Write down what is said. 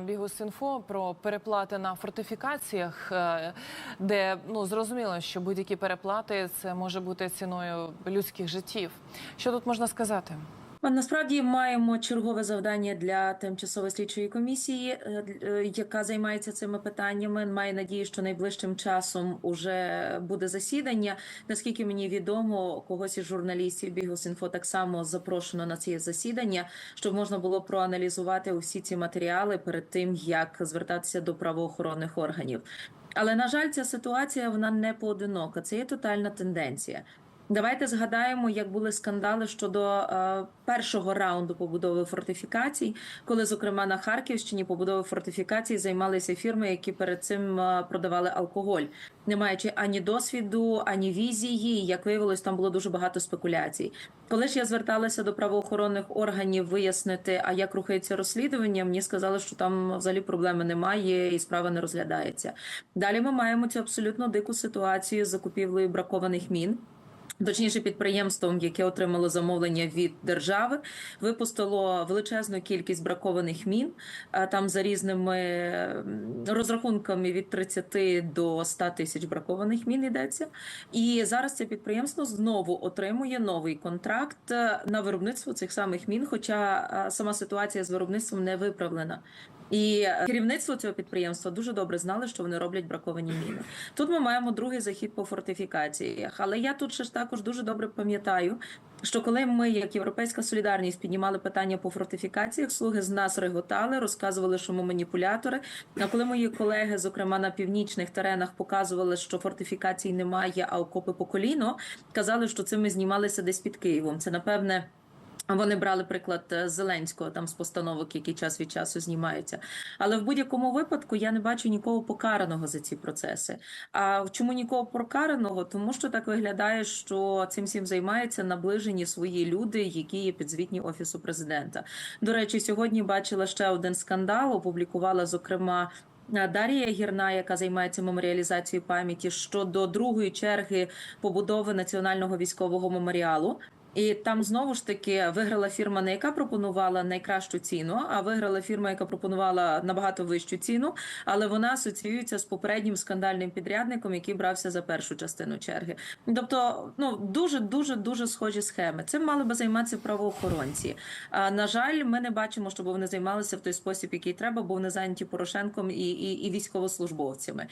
Бігус.Інфо про переплати на фортифікаціях, е, де ну зрозуміло, що будь-які переплати це може бути ціною людських життів. Що тут можна сказати? Насправді маємо чергове завдання для тимчасової слідчої комісії, е, е, яка займається цими питаннями. Маю надію, що найближчим часом уже буде засідання. Наскільки мені відомо, когось із журналістів Бігус.Інфо так само запрошено на це засідання, щоб можна було проаналізувати усі ці матеріали перед тим, як звертатися до правоохоронних органів. Але на жаль, ця ситуація вона не поодинока. Це є тотальна тенденція. Давайте згадаємо, як були скандали щодо е, першого раунду побудови фортифікацій, коли, зокрема, на Харківщині побудови фортифікацій займалися фірми, які перед цим е, продавали алкоголь, не маючи ані досвіду, ані візії. Як виявилось, там було дуже багато спекуляцій. Коли ж я зверталася до правоохоронних органів вияснити, а як рухається розслідування, мені сказали, що там взагалі проблеми немає і справа не розглядається. Далі ми маємо цю абсолютно дику ситуацію з закупівлею бракованих мін. Точніше, підприємством, яке отримало замовлення від держави, випустило величезну кількість бракованих мін. Там за різними розрахунками від 30 до 100 тисяч бракованих мін йдеться. І зараз це підприємство знову отримує новий контракт е, на виробництво цих самих мін. Хоча е, сама ситуація з виробництвом не виправлена. І е, керівництво цього підприємства дуже добре знали, що вони роблять браковані міни. Тут ми маємо другий захід по фортифікаціях. Але я тут ще ж також дуже добре пам'ятаю, що коли ми, як Європейська солідарність, піднімали питання по фортифікаціях, слуги з нас реготали, розказували, що ми маніпулятори. А коли мої колеги, зокрема на північних теренах, показували, що фортифікацій немає, а окопи по коліно, казали, що цим ми знімалися десь під Києвом. Це напевне. Вони брали приклад е, Зеленського там з постановок, які час від часу знімаються. Але в будь-якому випадку я не бачу нікого покараного за ці процеси. А чому нікого покараного? Тому що так виглядає, що цим всім займаються наближені свої люди, які є підзвітні офісу президента. До речі, сьогодні бачила ще один скандал. Опублікувала зокрема. Дарія Гірна, яка займається меморіалізацією пам'яті щодо другої черги побудови національного військового меморіалу. І там знову ж таки виграла фірма, не яка пропонувала найкращу ціну, а виграла фірма, яка пропонувала набагато вищу ціну, але вона асоціюється з попереднім скандальним підрядником, який брався за першу частину черги. Тобто, ну дуже дуже дуже схожі схеми. Цим мали би займатися правоохоронці. А на жаль, ми не бачимо, щоб вони займалися в той спосіб, який треба, бо вони зайняті Порошенком і, і, і військовослужбовцями.